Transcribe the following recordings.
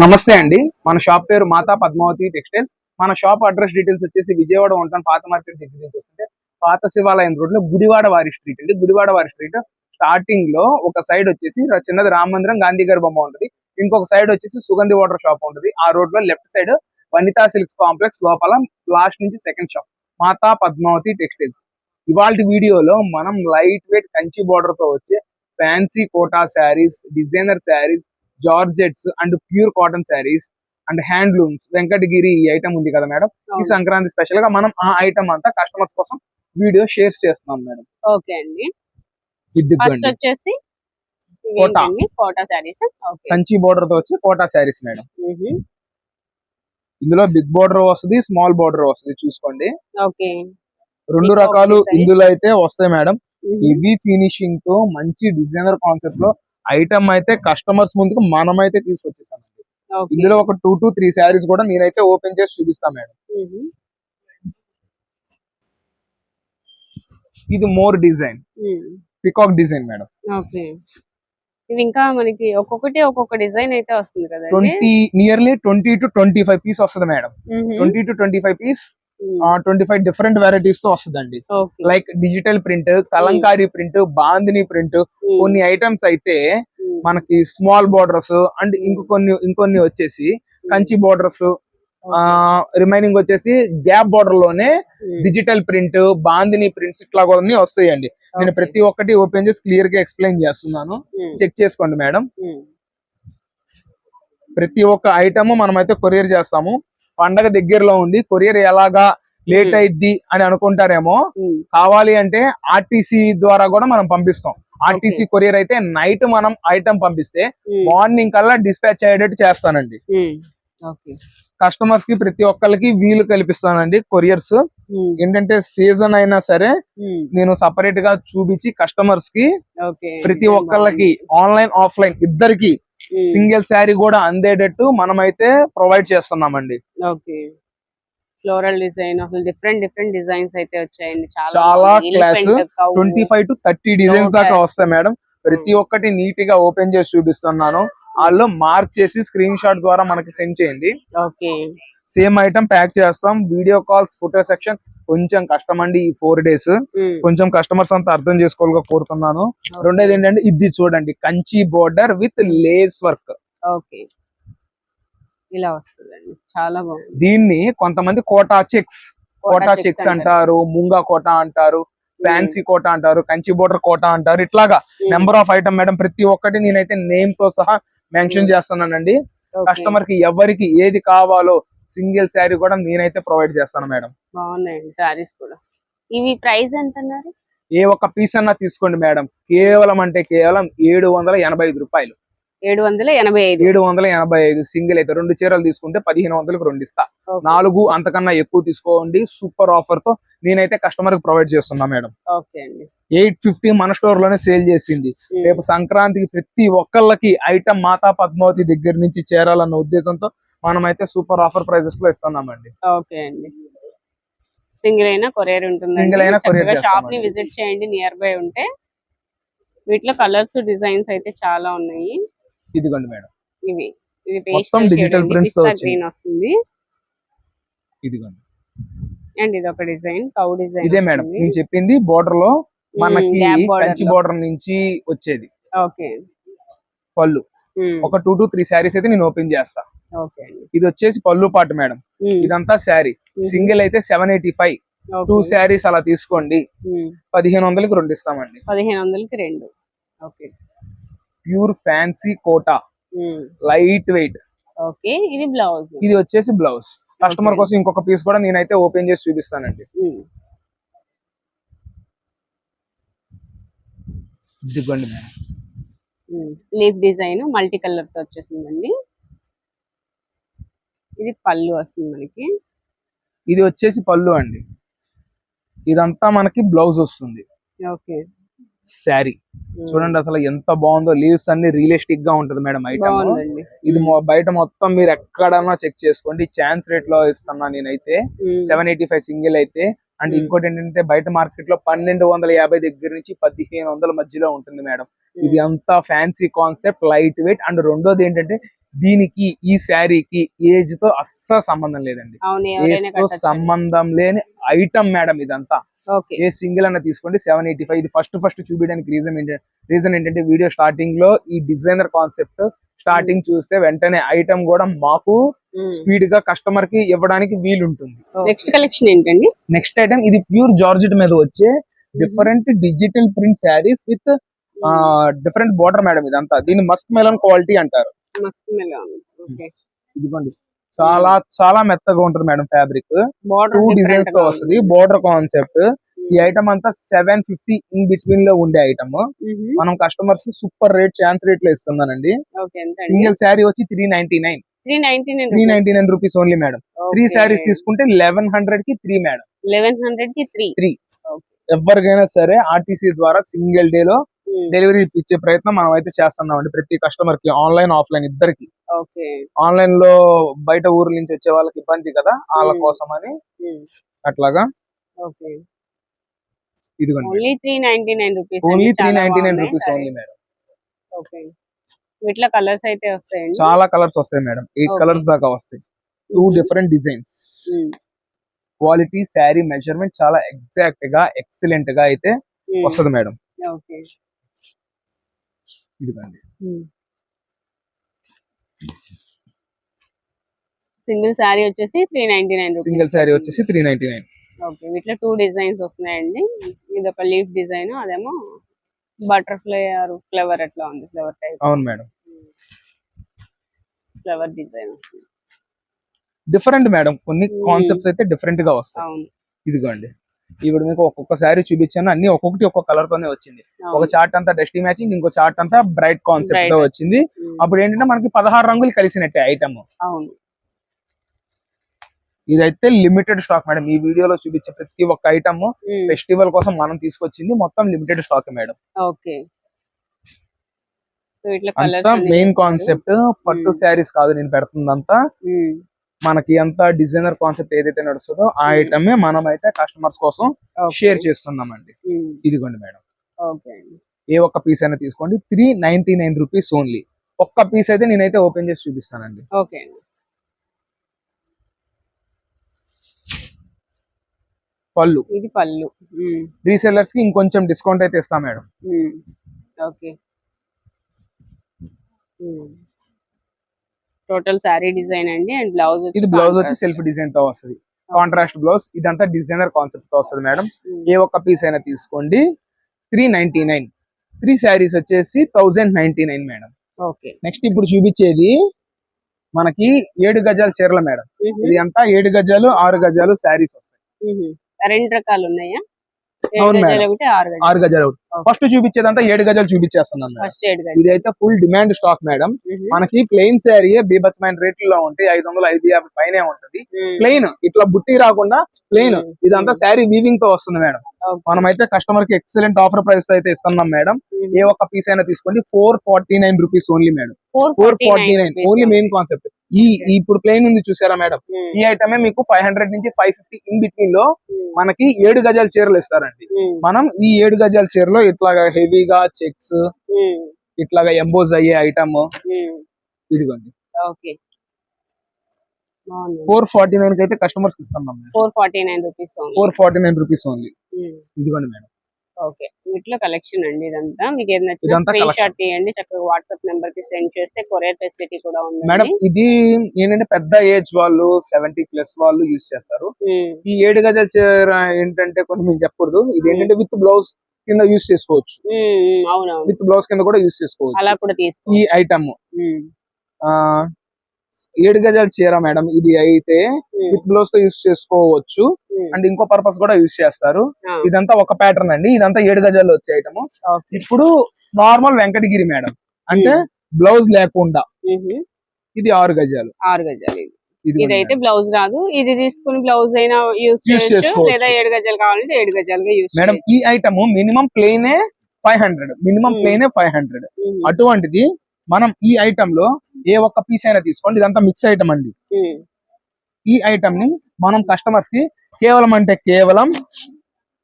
నమస్తే అండి. మన షాప్ పేరు మాతా పద్మావతి టెక్స్టైల్స్. మన షాప్ అడ్రస్ డీటెయిల్స్ వచ్చేసి విజయవాడ ఉంటాను పాత మార్కెట్ దగ్గర నుంచి వస్తుంటే పాత శివాలయం రోడ్లో గుడివాడ వారి స్ట్రీట్ అండి. గుడివాడ వారి స్ట్రీట్ స్టార్టింగ్లో ఒక సైడ్ వచ్చేసి చిన్నది రామ మందిరం గాంధీ గారి బొమ్మ ఉంటుంది. ఇంకొక సైడ్ వచ్చేసి సుగంధి వాటర్ షాప్ ఉంటుంది. ఆ రోడ్లో left side Vanitha silks complex లోపల లాస్ట్ నుంచి second shop Matha Padmavathi textiles. ఇవాళ వీడియోలో మనం లైట్ వెయిట్ కంచి బార్డర్తో వచ్చే fancy Kota saris designer saris georgettes and pure cotton saris and handlooms Venkatagiri ఈ ఐటమ్ ఉంది కదా మేడం ఈ. సంక్రాంతి స్పెషల్గా మనం ఆ ఐటమ్ అంతా కస్టమర్స్ కోసం వీడియో షేర్ చేస్తున్నాం మేడం ఓకే అండి ఫస్ట్. వచ్చేసి కోటా. కోటా శారీస్ కంచి బోర్డర్తో వచ్చి కోటా శారీస్ మేడం. ఇందులో బిగ్ బోర్డర్ వస్తుంది స్మాల్ బోర్డర్ వస్తుంది చూసుకోండి ఓకే రెండు రకాలు. ఇందులో అయితే వస్తాయి మేడం. ఇవి ఫినిషింగ్తో మంచి డిజైనర్ కాన్సెప్ట్లో ఐటమ్ అయితే కస్టమర్స్ ముందుకు మనమైతే తీసుకొచ్చేసాం ఇందులో ఒక టూ టు త్రీ శారీస్ కూడా నేనైతే ఓపెన్ చేసి చూపిస్తాను మేడం. ఇది more design. Peacock design madam ఇవి ఇంకా మనకి ఒక్కొక్కటి ఒక్కొక్క డిజైన్ అయితే వస్తుంది కదండి twenty nearly twenty two twenty five piece వస్తుంది madam. Twenty two twenty five piece. Twenty five different వెరైటీస్తో వస్తుందండి like digital print kalamkari print bandhani print. కొన్ని ఐటమ్స్ అయితే. మనకి స్మాల్ బోర్డర్స్ అండ్ ఇంకొన్ని ఇంకొన్ని వచ్చేసి కంచి బోర్డర్స్ రిమైనింగ్ వచ్చేసి గ్యాప్ బోర్డర్లోనే. డిజిటల్ ప్రింట్ బాందిని ప్రింట్స్ ఇట్లా కొన్ని వస్తాయండి నేను. ప్రతి ఒక్కటి ఓపెన్ చేసి క్లియర్గా ఎక్స్ప్లెయిన్ చేస్తున్నాను. చెక్ చేసుకోండి మేడం. ప్రతి ఒక్క ఐటమ్ మనమైతే కొరియర్ చేస్తాము పండగ దగ్గరలో ఉంది కొరియర్ ఎలాగా లేట్. అయిద్ది అని అనుకుంటారేమో. కావాలి అంటే ఆర్టీసీ ద్వారా కూడా మనం పంపిస్తాం ఆర్టీసీ కొరియర్ అయితే నైట్ మనం ఐటమ్ పంపిస్తే. మార్నింగ్ కల్లా డిస్పాచ్ అయ్యేటట్టు చేస్తానండి కస్టమర్స్కి ప్రతి ఒక్కరికి వీలు కల్పిస్తానండి కొరియర్స్ మ్మ్. ఏంటంటే సీజన్ అయినా సరే మ్మ్. నేను సపరేట్గా చూపించి కస్టమర్స్కి ప్రతి ఒక్కళ్ళకి ఆన్లైన్ ఆఫ్లైన్ ఇద్దరికి. మ్మ్. సింగిల్ శారీ కూడా అందేటట్టు మనమైతే ప్రొవైడ్ చేస్తున్నామండి ఫ్లోరల్ డిజైన్ అసలు డిఫరెంట్ డిఫరెంట్ డిజైన్స్ అయితే వచ్చాయండి చాలా cow. Twenty five to thirty designs దాకా. వస్తాయి మేడం ప్రతి ఒక్కటి నీట్గా ఓపెన్ చేసి చూపిస్తున్నాను వాళ్ళు మార్క్ చేసి స్క్రీన్ షాట్ ద్వారా మనకి సెండ్ చేయండి. ఓకే. సేమ్ ఐటమ్ ప్యాక్ చేస్తాం. వీడియో కాల్స్ ఫోటో సెక్షన్ కొంచెం కష్టం అండి ఈ ఫోర్ డేస్. కొంచెం కస్టమర్స్ అంతా అర్థం చేసుకోవాలిగా కోరుతున్నాను. రెండోది ఏంటంటే ఇది చూడండి Kanchi border with lace work okay. ఇలా వస్తుందండి. చాలా బాగుంది. దీన్ని కొంతమంది కోటా చెక్స్ కోటా చెక్స్ అంటారు. ముంగా కోట అంటారు ఫ్యాన్సీ కోట అంటారు కంచి బోర్డర్ కోట అంటారు. ఇట్లాగా. నెంబర్ ఆఫ్ ఐటమ్ మేడం ప్రతి ఒక్కటి నేనైతే నేమ్తో సహా మెన్షన్. చేస్తున్నానండి. Okay. కస్టమర్కి ఎవరికి ఏది కావాలో సింగిల్ శారీ కూడా నేనైతే ప్రొవైడ్ చేస్తాను మేడం. బాగున్నాయండి సారీస్ కూడా. ఇవి ప్రైస్ ఎంత అన్నారు ఏ ఒక్క పీస్ అన్నా తీసుకోండి మేడం. కేవలం అంటే కేవలం ఏడు వందల ఎనభై ఐదు రూపాయలు. ఏడు వందల ఎనభై ఐదు. ఏడు వందల ఎనభై ఐదు సింగిల్ అయితే రెండు చీరలు తీసుకుంటే పదిహేను వందలకు రెండు ఇస్తా. నాలుగు అంతకన్నా ఎక్కువ తీసుకోండి. సూపర్ ఆఫర్తో నేనైతే కస్టమర్కి ప్రొవైడ్ చేస్తున్నా మేడం. ఓకే అండి. ఎయిట్ ఫిఫ్టీ మన స్టోర్లోనే సేల్ చేసింది. మ్మ్. రేపు సంక్రాంతికి ప్రతి ఒక్కళ్ళకి ఐటమ్ మాతా పద్మావతి దగ్గర నుంచి చేరాలన్న ఉద్దేశంతో మనమైతే సూపర్ ఆఫర్ ప్రైజెస్లో ఇస్తున్నామండి. ఓకే అండి. సింగిల్ అయినా కొరియర్ ఉంటుంది Single అయినా courier షాప్ని. విజిట్ చేయండి నియర్ బై ఉంటే. వీటిలో కలర్స్ డిజైన్స్ అయితే చాలా ఉన్నాయి. ఇదిగోండి మేడం. ఇవి. ఇది మొత్తం digital prints తో వస్తుంది. ఇదిగోండి. అండ్ ఇది ఒక డిజైన్ కౌ డిజైన్ ఇదే మేడం. నేను చెప్పింది బోర్డర్లో మనకి కంచి బోర్డర్ నుంచి వచ్చేది. ఓకే. పళ్ళు. ఒక టూ టు త్రీ శారీస్ అయితే నేను ఓపెన్ చేస్తా. ఇది వచ్చేసి పళ్ళు పాటు మేడం. ఇదంతా శారీ. సింగిల్ అయితే seven eighty five. Two saris అలా తీసుకోండి. పదిహేను వందలకి రెండు ఇస్తామండి. పదిహేను వందలకి రెండు. Okay. Pure fancy Kota. Light weight. Okay. ఇది బ్లౌజ్. ఇది వచ్చేసి బ్లౌజ్. కస్టమర్. కోసం ఇంకొక పీస్ కూడా నేనైతే ఓపెన్ చేసి చూపిస్తానండి. ఇదిగోండి. మేడం లీఫ్ డిజైన్ మల్టీ కలర్తో వచ్చేసిందండి. ఇది పళ్ళు వస్తుంది మనకి. ఇది వచ్చేసి పళ్ళు అండి. ఇదంతా మనకి బ్లౌజ్ వస్తుంది. ఓకే. శారీ. చూడండి అసలు ఎంత బాగుందో. లీవ్స్ అన్ని రియలిస్టిక్గా ఉంటది మేడం ఐటమ్ ఇది బయట మొత్తం మీరు ఎక్కడన్నా చెక్ చేసుకోండి. ఛాన్స్ రేట్లో ఇస్తున్నా నేనైతే. సెవెన్ ఎయిటీ ఫైవ్ సింగిల్ అయితే అండ్. ఇంకోటి ఏంటంటే బయట మార్కెట్లో పన్నెండు వందల యాభై దగ్గర నుంచి పదిహేను వందల మధ్యలో ఉంటుంది మేడం. ఇది అంతా fancy concept light weight and రెండోది ఏంటంటే దీనికి ఈ శారీకి ఏజ్తో అస్సలు సంబంధం లేదండి. ఏజ్తో సంబంధం లేని ఐటమ్ మేడం ఇదంతా. ఏ సింగిల్ అన్న తీసుకోండి సెవెన్ ఎయిటీ ఫైవ్ ఇది ఫస్ట్ ఫస్ట్ చూపించడానికి రీజన్ ఏంటంటే రీజన్ ఏంటంటే వీడియో స్టార్టింగ్లో ఈ డిజైనర్ కాన్సెప్ట్ స్టార్టింగ్ చూస్తే వెంటనే ఐటమ్ కూడా మాకు స్పీడ్గా కస్టమర్కి ఇవ్వడానికి వీలుంటుంది. నెక్స్ట్ కలెక్షన్ ఏంటండి? నెక్స్ట్ ఐటమ్ ఇది ప్యూర్ జార్జెట్ మీద వచ్చే different digital print saris with different border madam ఇదంతా. దీన్ని మస్క్ మెలన్ క్వాలిటీ అంటారు. ఇదిగోండి. చాలా చాలా మెత్తగా ఉంటుంది మేడం ఫ్యాబ్రిక్. టూ డిజైన్స్తో వస్తుంది. బోర్డర్ కాన్సెప్ట్ ఈ ఐటమ్ అంతా సెవెన్ ఫిఫ్టీ ఇన్ బిట్వీన్లో ఉండే ఐటమ్. మనం కస్టమర్స్ సూపర్ రేట్ ఛాన్స్ రేట్లో ఇస్తున్నానండి సింగిల్ శారీ వచ్చి three ninety nine three ninety nine three ninety nine rupees only madam three saris తీసుకుంటే లెవెన్ హండ్రెడ్కి త్రీ మేడం లెవెన్ హండ్రెడ్కి త్రీ ఎవరికైనా సరే ఆర్టీసీ ద్వారా సింగిల్ డే లో డెలివరీ ఇచ్చే ప్రయత్నం మనం అయితే చేస్తున్నాం అండి ప్రతి కస్టమర్కి ఆన్లైన్ ఆఫ్లైన్ ఇద్దరికి. ఓకే ఆన్లైన్లో బయట ఊరు నుంచి వచ్చే వాళ్ళకి ఇబ్బంది కదా వాళ్ళ Hmm. కోసం అని అట్లాగా ఓకే ఇదిగోండి only three ninety nine rupees only three ninety nine rupees only madam okay వీటిలో కలర్స్ అయితే వస్తాయండి. చాలా కలర్స్ వస్తాయి మేడం. ఎయిట్. కలర్స్ దాకా వస్తాయి. Two different designs. Quality sari measurement చాలా ఎగ్జాక్ట్గా ఎక్సలెంట్గా అయితే. వస్తుంది మేడం. ఇదిగోండి. సింగిల్ శారీ వచ్చేసి three ninety nine single sari వచ్చేసి త్రీ నైన్టీ నైన్ ఓకే. వీటిలో టూ డిజైన్స్ వస్తున్నాయండి. ఇది ఒక లీఫ్ డిజైన్ అదేమో బటర్ఫ్లై ఆర్ ఫ్లవర్ అట్లా ఉంది? Flower type. అవును madam. Flower design different madam. కొన్ని. కాన్సెప్ట్స్ అయితే డిఫరెంట్గా వస్తాయి. ఇదిగోండి. ఇప్పుడు మీకు ఒక్కొక్క శారీ చూపించాను. అన్ని ఒక్కొక్కటి ఒక్కొక్క కలర్ తోనే వచ్చింది. ఒక. చార్ట్ అంతా డస్టీ మ్యాచింగ్ ఇంకో చార్ట్ అంతా బ్రైట్ కాన్సెప్ట్తో Bright. వచ్చింది. అప్పుడు ఏంటంటే మనకి పదహారు రంగులు కలిసినట్టే ఐటమ్ అవును. ఇదైతే లిమిటెడ్ స్టాక్ మేడం ఈ వీడియోలో చూపించే ప్రతి ఒక్క ఐటమ్ Hmm. ఫెస్టివల్ కోసం మనం తీసుకొచ్చింది మొత్తం లిమిటెడ్ స్టాక్ మేడం ఓకే అంతా మెయిన్ కాన్సెప్ట్ పట్టు Hmm. శారీస్ కాదు నేను పెడుతుందంతా. మనకి ఎంత డిజైనర్ కాన్సెప్ట్ ఏదైతే నడుస్తుందో ఆ Hmm. ఐటమ్ మనం అయితే కస్టమర్స్ కోసం షేర్ చేస్తున్నామండి. ఇదిగోండి మేడం ఏ ఒక్క పీస్ అయినా తీసుకోండి. Three ninety nine rupees only ఒక్క పీస్ అయితే నేనైతే ఓపెన్ చేసి చూపిస్తానండి. ఓకే అండి పళ్ళు. ఇది పళ్ళు. రీసెల్లర్స్కి ఇంకొంచెం డిస్కౌంట్ అయితే ఇస్తాం madam. Okay. Total sari design అండి అండ్ బ్లౌజ్ ఇది బ్లౌజ్ వచ్చి సెల్ఫ్ డిజైన్తో వస్తుంది. కాంట్రాస్ట్ బ్లౌజ్ ఇదంతా డిజైనర్ కాన్సెప్ట్తో వస్తుంది మేడం. ఏ ఒక్క పీస్ అయినా తీసుకోండి. Three ninety nine. Three saris వచ్చేసి thousand ninety nine madam. Okay. Next ఇప్పుడు చూపించేది మనకి ఏడు గజాల చీరలు మేడం. ఇది అంతా ఏడు గజాలు ఆరు గజాలు శారీస్ వస్తాయి. రెండు రకాలు ఉన్నాయా ఏడు. గజాలు ఒకటి ఆరు గజాలు ఆరు గజాలు. ఫస్ట్ చూపించేదంతా ఏడు గజాలు చూపించేస్తున్నాను ఇదైతే ఫుల్ డిమాండ్ స్టాక్ మేడం. మనకి ప్లెయిన్ శారీ బీభత్సమైన రేట్లలో ఉంటాయి ఐదు వందలు ఐదు యాభై పైనే ఉంటుంది. ప్లెయిన్ ఇట్లా బుట్టి రాకుండా ప్లెయిన్. ఇదంతా శారీ వీవింగ్తో వస్తుంది మేడం. మనం అయితే కస్టమర్కి ఎక్సలెంట్ ఆఫర్ ప్రైస్తో అయితే ఇస్తున్నాం మేడం. ఏ ఒక్క పీస్ అయినా తీసుకోండి four forty nine rupees only madam four 449 forty nine only. Main concept ఈ ఇప్పుడు ప్లెయిన్ ఉంది చూసారా మేడం. ఈ ఐటమే మీకు ఫైవ్ హండ్రెడ్ నుంచి ఫైవ్ ఫిఫ్టీ ఇన్ బిట్వీన్లో. మనకి ఏడు గజాల చీరలు ఇస్తారండి. మనం ఈ ఏడు గజాల చీరలో ఇట్లాగా హెవీగా చెక్స్. ఇట్లాగా ఎంబోజ్ అయ్యే ఐటమ్. ఇదిగోండి. ఓకే. ఫోర్ ఫార్టీ నైన్కి అయితే కస్టమర్స్ ఇస్తున్నాం four forty nine rupees four forty nine rupees only ఇదిగోండి మేడం. ఓకే. వీటిలో కలెక్షన్ అండి ఇదంతా. మీకు ఏది నచ్చినా ఇదంతా స్క్రీన్ collection. షాట్ తీయండి. చక్కగా వాట్సాప్ నెంబర్కి సెండ్ చేస్తే కొరియర్ ఫెసిలిటీ కూడా ఉంది మేడం ఇది ఏంటంటే పెద్ద ఏజ్ వాళ్ళు సెవెంటీ ప్లస్ వాళ్ళు యూజ్ చేస్తారు. ఈ ఏడు గజాల చీర ఏంటంటే కొన్ని మేము చెప్పకూడదు. ఇది ఏంటంటే విత్ బ్లౌజ్ కింద యూజ్ చేసుకోవచ్చు. విత్ బ్లౌజ్ కింద కూడా యూజ్ చేసుకోవచ్చు. అలా కూడా ఈ ఐటమ్. ఆ ఏడు గజాల చీర మేడం ఇది అయితే విత్ బ్లౌజ్తో యూజ్ చేసుకోవచ్చు. అండ్ ఇంకో పర్పస్ కూడా యూజ్ చేస్తారు. ఇదంతా ఒక ప్యాటర్న్ అండి. ఇదంతా ఏడు గజాల్లో వచ్చే ఐటమ్ ఇప్పుడు నార్మల్ వెంకటగిరి మేడం. అంటే బ్లౌజ్ లేకుండా. ఇది ఆరు గజాలు. ఆరు గజాలు ఇదైతే బ్లౌజ్ రాదు. ఇది తీసుకుని బ్లౌజ్ అయినా యూస్ చేసుకోవచ్చు. లేదా ఏడు గజాలు కావాలంటే ఏడు గజాలుగా యూస్ మేడం ఈ ఐటమ్ మినిమం ప్లేనే ఫైవ్ హండ్రెడ్ మినిమం Hmm. ప్లేనే ఫైవ్ హండ్రెడ్ అటువంటిది మనం ఈ ఐటమ్లో ఏ ఒక్క పీస్ అయినా తీసుకోండి. ఇదంతా మిక్స్ ఐటమ్ అండి. ఈ ఐటమ్ని మనం కస్టమర్స్కి కేవలం అంటే కేవలం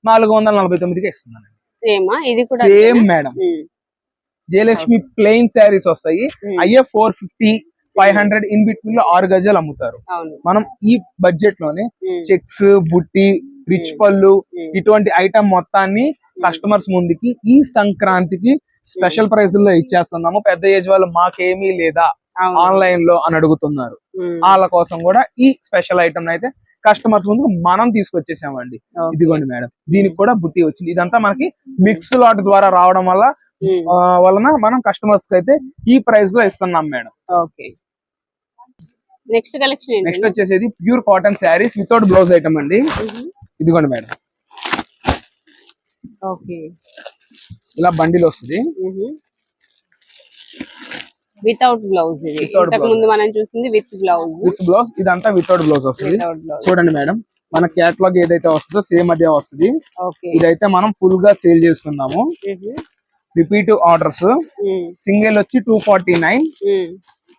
నాలుగు వందల నలభై తొమ్మిదికి ఇస్తున్నాను సేమ్? ఇది కూడా same madam. Jayalakshmi plain saris వస్తాయి. అయ్యే four fifty five hundred in బిట్వీన్లో ఆరు గజాలు అమ్ముతారు. మనం ఈ బడ్జెట్లోనే చెక్స్ బుట్టి రిచ్. పళ్ళు ఇటువంటి ఐటమ్ మొత్తాన్ని కస్టమర్స్ ముందుకి ఈ సంక్రాంతికి స్పెషల్ ప్రైస్లో ఇచ్చేస్తున్నాము. పెద్ద ఏజ్ వాళ్ళు మాకేమీ లేదా. ఆన్లైన్లో అని అడుగుతున్నారు. వాళ్ళ కోసం కూడా ఈ స్పెషల్ ఐటమ్ అయితే కస్టమర్స్ ముందుకు మనం తీసుకొచ్చేసామండి. ఇదిగోండి మేడం దీనికి కూడా బుట్టి వచ్చింది. ఇదంతా మనకి మిక్స్ లాట్ ద్వారా రావడం వల్ల వలన మనం కస్టమర్స్కి అయితే ఈ ప్రైస్లో ఇస్తున్నాం madam. Okay. Next collection next వచ్చేసి pure cotton saris without blouse item అండి. ఇదిగోండి మేడం. ఓకే. ఇలా బండిల్ వస్తుంది. వితౌట్ బ్లౌజ్ ఇది. ఇంతకు. ముందు మనం చూసింది విత్ బ్లౌజ్. విత్ బ్లౌజ్ ఇదంతా వితౌట్ బ్లౌజ్ వస్తుంది. చూడండి మేడం మన క్యాటలాగ్ ఏదైతే వస్తుందో సేమ్ అదే వస్తుంది. ఇదైతే మనం ఫుల్గా సేల్ చేస్తున్నాము. Repeat orders. సింగిల్ వచ్చి two forty nine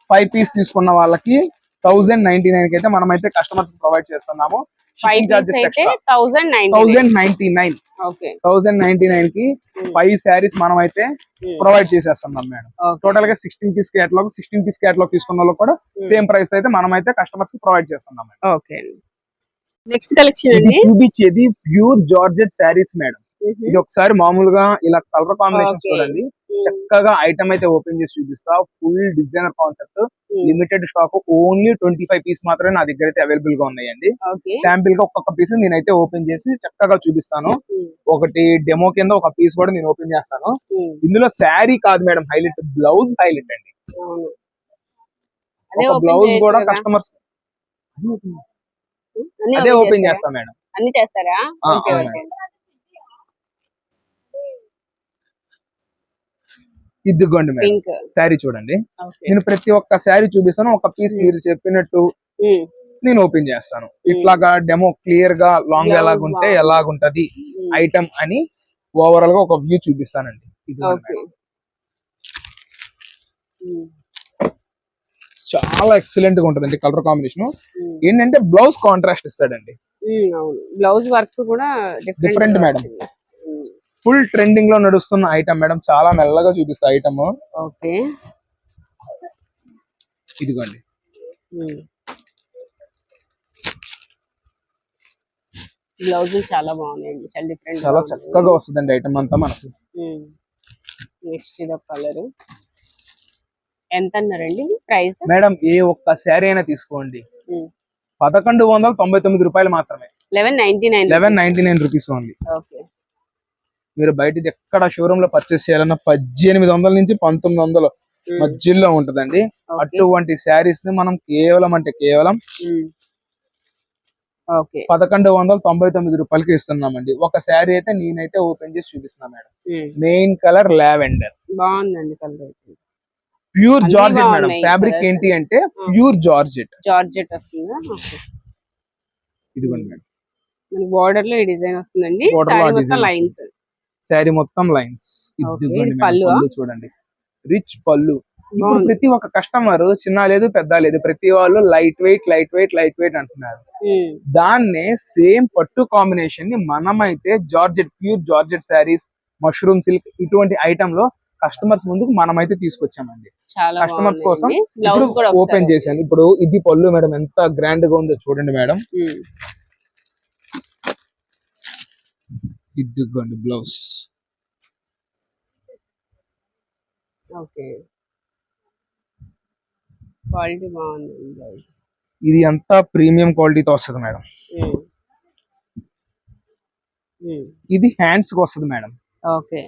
five piece తీసుకున్న వాళ్ళకి థౌసండ్ నైన్టీ నైన్కి అయితే మనం అయితే కస్టమర్స్ ప్రొవైడ్ చేస్తున్నాము charges thousand nine. Thousand ninety nine. Thousand ninety నైన్కి ఫైవ్ శారీస్ మనం అయితే ప్రొవైడ్ చేసేస్తున్నాం మేడం. టోటల్గా sixteen piece catalogue sixteen piece catalogue తీసుకున్న వాళ్ళకి కూడా సేమ్ ప్రైస్ అయితే మనం అయితే కస్టమర్స్కి ప్రొవైడ్ చేస్తున్నాం మేడం. ఓకే నెక్స్ట్ కలెక్షన్ చూపించేది ప్యూర్ జార్జెట్ శారీస్ మేడం. ఇది ఒకసారి మామూలుగా ఇలా కలర్ కాంబినేషన్. చూడండి. చక్కగా ఐటమ్ అయితే ఓపెన్ చేసి చూపిస్తా full designer concept. Limited stock only twenty five piece మాత్రమే నా దగ్గర అయితే అవైలబుల్గా ఉన్నాయండి శాంపిల్గా ఒక్కొక్క పీస్ నేనైతే ఓపెన్ చేసి చక్కగా చూపిస్తాను. ఒకటి డెమో కింద ఒక పీస్ కూడా నేను ఓపెన్ చేస్తాను. ఇందులో శారీ కాదు మేడం హైలైట్ బ్లౌజ్ హైలైట్ అండి బ్లౌజ్ కూడా? కస్టమర్స్ అదే ఓపెన్ చేస్తారా? చేస్తా మేడం అన్ని చేస్తారా ఆ, ఓకే అవును ఓకే ఇదిగోండి మేడం శారీ చూడండి నేను ప్రతి ఒక్క శారీ చూపిస్తాను ఒక పీస్ మ్మ్. మీరు చెప్పినట్టు మ్మ్. నేను ఓపెన్ చేస్తాను ఇట్లాగా డెమో క్లియర్గా లాంగ్ ఎలాగుంటే. ఎలాగుంటది. ఐటమ్ అని ఓవరాల్గా ఒక వ్యూ చూపిస్తానండి మేడం. చాలా ఎక్సలెంట్గా ఉంటదండి కలర్ కాంబినేషన్. ఏంటంటే బ్లౌజ్ కాంట్రాస్ట్ ఇస్తాడండి బ్లౌజ్ వర్క్ కూడా డిఫరెంట్ madam. ఫుల్ ట్రెండింగ్లో నడుస్తున్న ఐటమ్ మేడం. చాలా మెల్లగా చూపిస్తా ఐటమ్. ఓకే. ఇదిగోండి. బ్లౌజ్ చాలా బాగున్నాయండి చాలా డిఫరెంట్ చాలా చక్కగా వస్తుందండి ఐటమ్ అంతా మనకి. నెక్స్ట్ ఇది కలర్. ఎంత అన్నారండి? ప్రైస్? మేడం ఏ ఒక్క శారీ అయినా తీసుకోండి. పదకొండు వందల తొంభై తొమ్మిది రూపాయలు మాత్రమే. Eleven ninety nine eleven ninety nine rupees only. Okay. మీరు బయట ఎక్కడ షోరూమ్లో పర్చేస్ చేయాలన్నా పద్దెనిమిది వందల నుంచి పంతొమ్మిది వందలు మధ్యలో ఉంటదండి. అటువంటి శారీస్ని మనం కేవలం అంటే కేవలం పదకొండు వందల తొంభై తొమ్మిది రూపాయలకి ఇస్తున్నామండి. ఒక శారీ అయితే నేనైతే ఓపెన్ చేసి చూపిస్తున్నా మేడం. మెయిన్ కలర్ లావెండర్ బాగుందండి colour pure georgette madam. Fabric. ఏంటి అంటే ప్యూర్ జార్జెట్ జార్జెట్ వస్తుందా? ఇదిగోండి మేడం. బార్డర్లో ఈ డిజైన్ వస్తుందండి. లైన్స్ శారీ మొత్తం లైన్స్. చూడండి. రిచ్ పళ్ళు. ఇప్పుడు. ప్రతి ఒక్క కస్టమర్ చిన్న లేదు పెద్ద లేదు ప్రతి వాళ్ళు light weight light weight light weight అంటున్నారు. దాన్నే సేమ్ పట్టు కాంబినేషన్ని మనమైతే georgette pure georgette saris mushroom silk ఇటువంటి ఐటమ్లో కస్టమర్స్ ముందుకు మనమైతే తీసుకొచ్చామండి. కస్టమర్స్ కోసం ఓపెన్ చేశాను. ఇప్పుడు ఇది పళ్ళు మేడం ఎంత గ్రాండ్గా ఉందో చూడండి మేడం. ఇదిగోండి బ్లౌజ్. ఓకే. క్వాలిటీ బాగుంది బ్లౌజ్. ఇది అంతా ప్రీమియం క్వాలిటీతో వస్తుంది మేడం. ఇది హ్యాండ్స్కి వస్తుంది మేడం. ఓకే.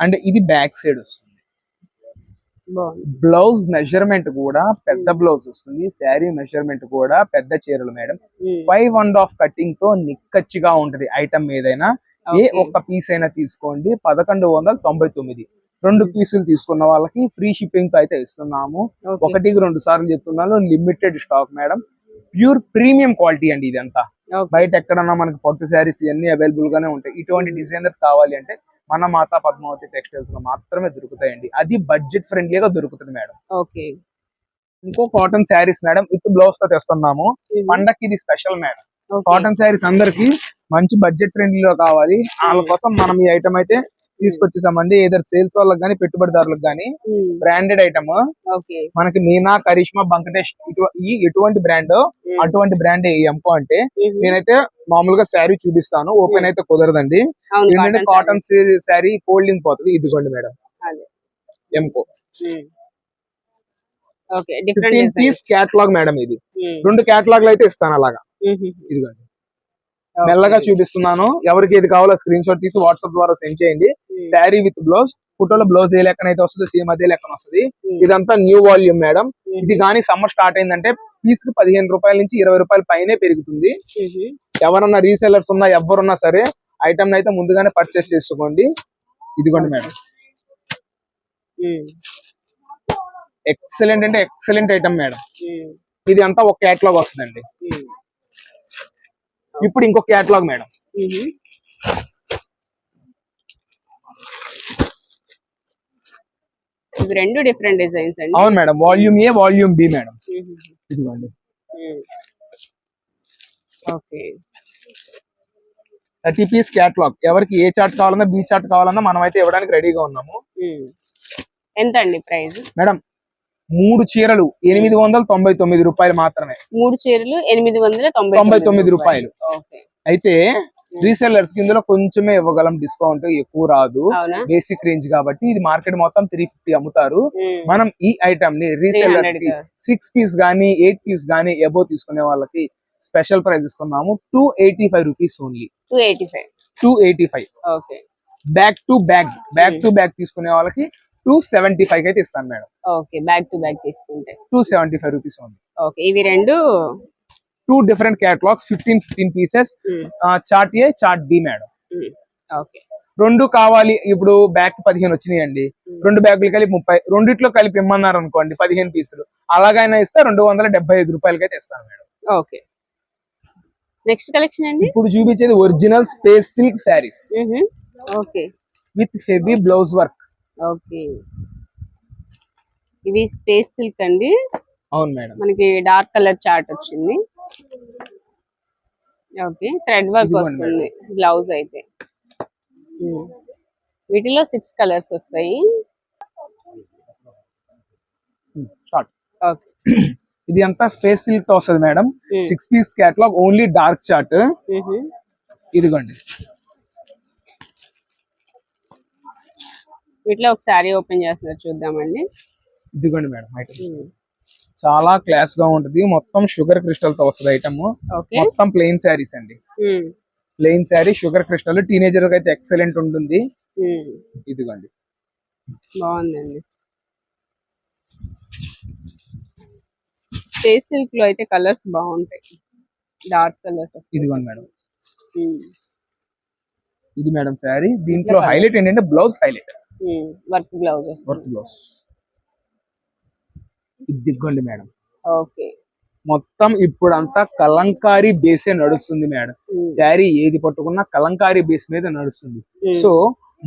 అంటే ఇది బ్యాక్ సైడ్ వస్తుంది. బ్లౌజ్ మెజర్మెంట్ కూడా పెద్ద బ్లౌజ్ వస్తుంది. శారీ మెజర్మెంట్ కూడా పెద్ద చీరలు మేడం. ఫైవ్ అండ్ హాఫ్ కటింగ్తో నిక్కచ్చిగా ఉంటది ఐటమ్ ఏదైనా. ఏ. ఒక్క పీస్ అయినా తీసుకోండి. పదకొండు వందల తొంభై తొమ్మిది. రెండు పీసులు తీసుకున్న వాళ్ళకి ఫ్రీ షిప్పింగ్తో అయితే ఇస్తున్నాము. ఒకటికి రెండు సార్లు చెప్తున్నాను. Limited stock madam pure premium quality అండి ఇదంతా. బయట ఎక్కడన్నా మనకి పట్టు శారీస్ ఇవన్నీ అవైలబుల్ గానే ఉంటాయి. ఇటువంటి డిజైనర్స్ కావాలి అంటే మన మాతా పద్మావతి టెక్స్టైల్స్లో మాత్రమే దొరుకుతాయండి. అది బడ్జెట్ ఫ్రెండ్లీగా దొరుకుతుంది మేడం ఓకే ఇంకో కాటన్ శారీస్ మేడం విత్ బ్లౌజ్తో తెస్తున్నాము. పండక్కి ఇది స్పెషల్ మేడం కాటన్ శారీస్ అందరికి మంచి బడ్జెట్ ఫ్రెండ్లీలో కావాలి. వాళ్ళ కోసం మనం ఈ ఐటమ్ అయితే తీసుకొచ్చేసామండి. ఏదర్ సేల్స్ వాళ్ళకి కానీ పెట్టుబడిదారులకు కానీ బ్రాండెడ్ ఐటమ్ మనకి మీనా కరిష్మా బంకటేష్ ఈ ఎటువంటి బ్రాండ్ అటువంటి బ్రాండ్ ఎంకో అంటే నేనైతే మామూలుగా శారీ చూపిస్తాను. ఓపెన్ అయితే కుదరదండి. ఏంటంటే కాటన్ శారీ ఫోల్డింగ్ పోతుంది. ఇదిగోండి మేడం. ఎంకో ఫిఫ్టీన్ పీస్ క్యాటలాగ్ మేడం ఇది. Hmm. రెండు క్యాటలాగ్ అయితే ఇస్తాను అలాగా. ఇదిగోండి. మెల్లగా చూపిస్తున్నాను. ఎవరికి ఏది కావాలో స్క్రీన్ షాట్ తీసి వాట్సాప్ ద్వారా సెండ్ చేయండి. శారీ విత్ బ్లౌజ్ ఫోటోలో బ్లౌజ్ ఏ లెక్కన అయితే వస్తుంది సేమ్ అదే లెక్కన వస్తుంది. ఇదంతా న్యూ వాల్యూమ్ మేడం ఇది కానీ సమ్మర్ స్టార్ట్ అయిందంటే పీస్కి పదిహేను రూపాయల నుంచి ఇరవై రూపాయల పైనే పెరుగుతుంది. ఎవరన్నా రీసెలర్స్ ఉన్నా ఎవరున్నా సరే ఐటమ్ అయితే ముందుగానే పర్చేస్ చేసుకోండి. ఇదిగోండి మేడం ఎక్సలెంట్ అంటే ఎక్సలెంట్ ఐటమ్ మేడం ఇది అంతా ఒక క్యాటలాగ్ వస్తుందండి. ఇప్పుడు ఇంకో క్యాటలాగ్ మేడం ఇవి రెండు డిఫరెంట్ డిజైన్స్ అండి. అవును madam volume A volume B madam ఇదిగోండి. ఓకే థర్టీ పీస్ క్యాటలాగ్ ఎవరికి ఏ చార్ట్ కావాలన్నా బి చార్ట్ కావాలన్నా మనం అయితే ఇవ్వడానికి రెడీగా ఉన్నాము. ఎంత అండి ప్రైస్? మేడం మూడు చీరలు ఎనిమిది వందల తొంభై తొమ్మిది రూపాయలు మాత్రమే. మూడు చీరలు ఎనిమిది వందల తొంభై తొమ్మిది రూపాయలు. అయితే రీసెల్లర్స్కి ఇందులో కొంచెమే ఇవ్వగలం డిస్కౌంట్ ఎక్కువ రాదు. బేసిక్ రేంజ్ కాబట్టి ఇది మార్కెట్ మొత్తం త్రీ ఫిఫ్టీ అమ్ముతారు. మనం ఈ ఐటమ్ని రీసెల్లర్స్ 300 కి. సిక్స్ పీస్ గానీ ఎయిట్ పీస్ గానీ ఎబో తీసుకునే వాళ్ళకి స్పెషల్ ప్రైస్ ఇస్తున్నాము. Two eighty five rupees only two eighty five two eighty five back to back back to back తీసుకునే వాళ్ళకి టూ సెవెంటీ ఫైవ్ అయితే ఇస్తాను madam. Okay back to back తీసుకుంటే. Two seventy five rupees only okay ఇవి రెండు two different catalogues fifteen fifteen pieces chart A chart B madam. Okay రెండు కావాలి ఇప్పుడు బ్యాగ్ పదిహేను వచ్చినాయండి. రెండు బ్యాగులు కలిపి ముప్పై రెండిట్లో కలిపి ఇమ్మన్నారు అనుకోండి పదిహేను పీసులు. అలాగైనా ఇస్తే రెండు వందల డెబ్బై ఐదు రూపాయలకి అయితే ఇస్తాను మేడం. ఓకే నెక్స్ట్ కలెక్షన్ అండి? ఇప్పుడు చూపించేది original space silk saris. Okay with heavy blouse work okay. ఇవి స్పేస్ సిల్క్ అండి. అవును మేడం. మనకి డార్క్ కలర్ చార్ట్ వచ్చింది. ఓకే థ్రెడ్ వర్క్ వస్తుంది బ్లౌజ్ అయితే. వీటిలో సిక్స్ కలర్స్ వస్తాయి. ఇది అంతా స్పేస్ సిల్క్తో వస్తుంది madam. Six piece catalogue only dark chart. ఇదిగోండి. వీటిలో ఒక శారీ ఓపెన్ చేస్తున్నారు చూద్దామండి. ఇదిగోండి మేడం ఐటమ్. చాలా క్లాస్గా ఉంటది. మొత్తం షుగర్ క్రిస్టల్తో వస్తుంది ఐటమ్ మొత్తం ప్లెయిన్ శారీస్ అండి. Plain sari sugar crystal teenager అయితే ఎక్సలెంట్ ఉంటుంది. ఇదిగోండి. బాగుందండి. స్పేస్ సిల్క్లో అయితే కలర్స్ బాగుంటాయి. డార్క్ కలర్స్ ఇదిగోండి మేడం. ఇది మేడం శారీ. దీంట్లో. హైలైట్ ఏంటంటే blouse highlight work blouse work వస్తుంది బ్లౌజ్ ఇది దిగ్గండి మేడం. ఓకే. మొత్తం ఇప్పుడు అంతా కలంకారీ బేసే నడుస్తుంది మేడం. శారీ ఏది పట్టుకున్నా కలంకారీ బేస్ మీద నడుస్తుంది. సో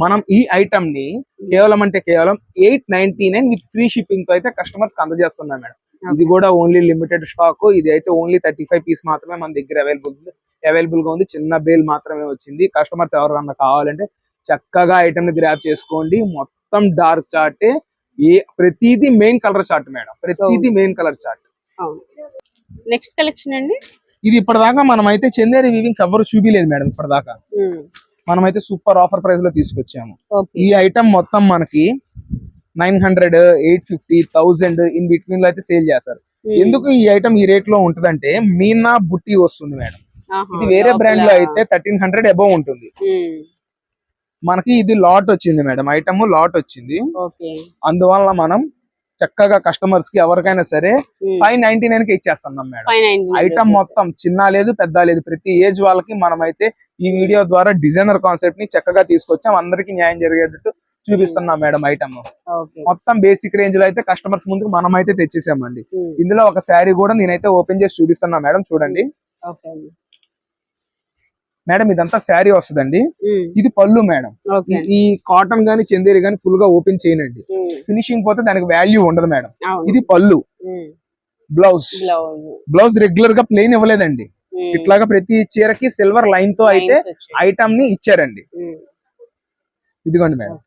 మనం ఈ ఐటమ్ని కేవలం అంటే కేవలం eight ninety nine with free షిప్పింగ్తో అయితే కస్టమర్స్కి అందజేస్తున్నాం మేడం. ఇది కూడా ఓన్లీ లిమిటెడ్ స్టాక్. ఇది అయితే ఓన్లీ థర్టీ ఫైవ్ పీస్ మాత్రమే మన దగ్గర అవైలబుల్ అవైలబుల్గా ఉంది. చిన్న బేల్ మాత్రమే వచ్చింది. కస్టమర్స్ ఎవరికన్నా కావాలంటే చక్కగా ఐటమ్ని గ్రాప్ చేసుకోండి. మొత్తం డార్క్ చార్ట్ ఏ ప్రతిదీ మెయిన్ కలర్ చార్ట్ మేడం. ప్రతిదీ main colour chart next collection అండి? ఇది ఇప్పటిదాకా మనం అయితే చందేరి వీవింగ్స్ ఎవరు చూపిలేదు మేడం ఇప్పటిదాకా. మనం అయితే సూపర్ ఆఫర్ ప్రైస్లో తీసుకొచ్చాము. ఈ ఐటమ్ మొత్తం మనకి nine hundred eight fifty thousand in బిట్వీన్లో అయితే సేల్ చేస్తారు. ఎందుకు ఈ ఐటమ్ ఈ రేట్లో ఉంటదంటే మీనా బుట్టి వస్తుంది మేడం. ఇది వేరే బ్రాండ్లో అయితే థర్టీన్ హండ్రెడ్ అబౌవ్ ఉంటుంది. మనకి ఇది లాట్ వచ్చింది మేడం ఐటమ్ లాట్ వచ్చింది. అందువల్ల మనం చక్కగా కస్టమర్స్కి ఎవరికైనా సరే ఫైవ్ నైన్టీ నైన్కి ఇచ్చేస్తున్నాం మేడం. ఐటమ్ మొత్తం చిన్న లేదు పెద్ద లేదు. ప్రతి ఏజ్ వాళ్ళకి మనం అయితే ఈ వీడియో ద్వారా డిజైనర్ కాన్సెప్ట్ని చక్కగా తీసుకొచ్చాం. అందరికి న్యాయం జరిగేటట్టు చూపిస్తున్నాం మేడం ఐటమ్ మొత్తం బేసిక్ రేంజ్లో అయితే కస్టమర్స్ ముందుకు మనం అయితే తెచ్చేసామండి ఇందులో ఒక శారీ కూడా నేనైతే ఓపెన్ చేసి చూపిస్తున్నా మేడం చూడండి. మేడం ఇదంతా శారీ వస్తుందండి. ఇది పళ్ళు మేడం. ఈ- కాటన్ గానీ చందేరి గానీ ఫుల్గా ఓపెన్ చేయనండి. ఫినిషింగ్ పోతే దానికి వాల్యూ ఉండదు మేడం. ఇది పళ్ళు. బ్లౌజ్ బ్లౌజ్ రెగ్యులర్గా ప్లెయిన్ ఇవ్వలేదండి. ఇట్లాగా ప్రతి చీరకి సిల్వర్ లైన్తో అయితే ఐటమ్ని ఇచ్చారండి. ఇదిగోండి మేడం.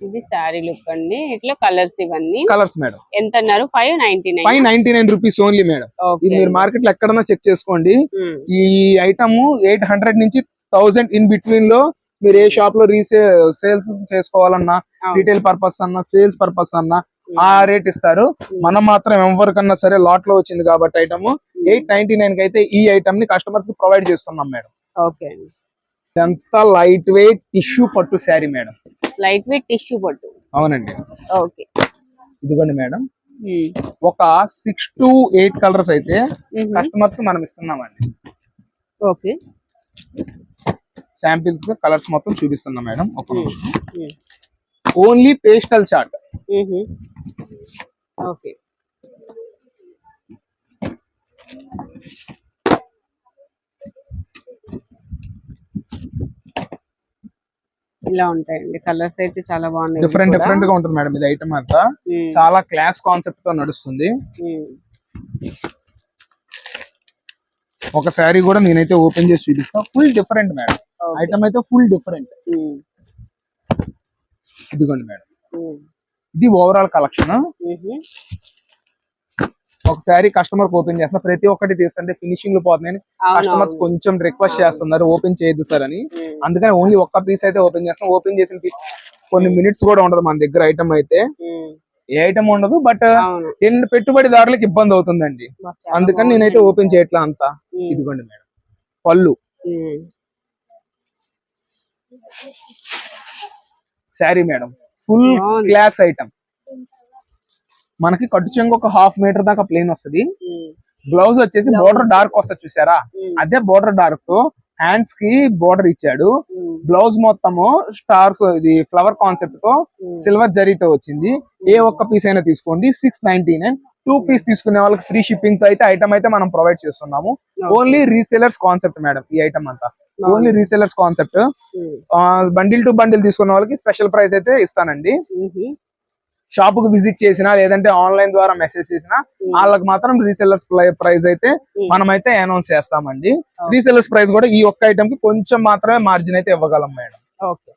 ఇది శారీ లుక్ అండి. ఇట్లా కలర్స్ ఇవన్నీ. కలర్స్ మేడం ఎంత అన్నారు five ninety five nine ninety nine rupees only madam ఇది మీరు మార్కెట్లో ఎక్కడన్నా చెక్ చేసుకోండి. ఈ ఐటమ్ ఎయిట్ హండ్రెడ్ నుంచి థౌసండ్ ఇన్ బిట్వీన్లో మీరు ఏ షాప్లో రీసే సేల్స్ చేసుకోవాలన్నా రీటైల్ పర్పస్ అన్నా సేల్స్ పర్పస్ అన్నా ఆ రేట్ ఇస్తారు. మనం మాత్రం ఎవరికన్నా సరే లాట్లో వచ్చింది కాబట్టి ఐటమ్ ఎయిట్ నైన్టీ నైన్కి అయితే ఈ ఐటమ్ని కస్టమర్స్కి ప్రొవైడ్ చేస్తున్నాం మేడం ఓకే ఇదంతా లైట్ వెయిట్ టిష్యూ పట్టు sari madam light weight tissue పట్టు. అవునండి. ఓకే. ఇదిగోండి మేడం. ఒక సిక్స్ టు ఎయిట్ కలర్స్ అయితే కస్టమర్స్ మనం ఇస్తున్నామండి. ఓకే. శాంపిల్స్గా కలర్స్ మొత్తం చూపిస్తున్నాం మేడం. ఒక నిమిషం. Only pastel chart okay. ఇలా ఉంటాయండి. కలర్స్ అయితే చాలా బాగున్నాయి. డిఫరెంట్. డిఫరెంట్గా ఉంటుంది మేడం ఇది ఐటమ్ అంతా. చాలా క్లాస్ కాన్సెప్ట్తో నడుస్తుంది. ఒక శారీ కూడా నేనైతే ఓపెన్ చేసి చూపిస్తా. Full different madam. ఐటమ్ అయితే ఫుల్ డిఫరెంట్ ఇదిగోండి మేడం. ఇది ఓవరాల్ కలెక్షన్ ఉహు, ఒక శారీ కస్టమర్ ఓపెన్ చేస్తున్నా. ప్రతి ఒక్కటి తీస్తుంటే ఫినిషింగ్లో పోతున్నాయని కస్టమర్స్. కొంచెం రిక్వెస్ట్ చేస్తున్నారు. ఓపెన్ చేయొద్దు సార్ అని. అందుకని ఓన్లీ ఒక్క పీస్ అయితే ఓపెన్ చేస్తాం ఓపెన్ చేసిన పీస్ కొన్ని మినిట్స్ కూడా ఉండదు మన దగ్గర ఐటమ్ అయితే. ఏ ఐటమ్ ఉండదు బట్ పెట్టుబడిదారులకు ఇబ్బంది అవుతుందండి. అందుకని నేనైతే. ఓపెన్ చేయట్లా అంతా. ఇదిగోండి మేడం. పళ్ళు. Sari madam. Full. Class item మనకి కట్టు చెంగు ఒక హాఫ్ మీటర్ దాకా ప్లేన్ వస్తది. బ్లౌజ్ వచ్చేసి. బోర్డర్ డార్క్ వస్తుంది చూసారా? అదే బోర్డర్ డార్క్తో హ్యాండ్స్కి బోర్డర్ ఇచ్చాడు. బ్లౌజ్ మొత్తము స్టార్స్ ఇది ఫ్లవర్ కాన్సెప్ట్తో సిల్వర్ జరీతో వచ్చింది. ఏ ఒక్క పీస్ అయినా తీసుకోండి. Six ninety nine two piece తీసుకునే వాళ్ళకి ఫ్రీ షిప్పింగ్తో అయితే ఐటమ్ అయితే మనం ప్రొవైడ్ చేస్తున్నాము. ఓన్లీ రీసేలర్స్ కాన్సెప్ట్ మేడం ఈ ఐటమ్ అంతా. Only resellers concept bundle to bundle తీసుకున్న వాళ్ళకి స్పెషల్ ప్రైస్ అయితే ఇస్తానండి. షాప్కు విజిట్ చేసినా లేదంటే ఆన్లైన్ ద్వారా మెసేజ్ చేసినా ఉమ్, వాళ్ళకి మాత్రం రీసెల్లర్స్ ప్రైస్ అయితే ఉమ్, మనమైతే అనౌన్స్ చేస్తామండి. రీసెల్లర్స్ ప్రైస్ కూడా ఈ ఒక్క ఐటమ్కి కొంచెం మాత్రమే మార్జిన్ అయితే ఇవ్వగలం మేడం. ఓకే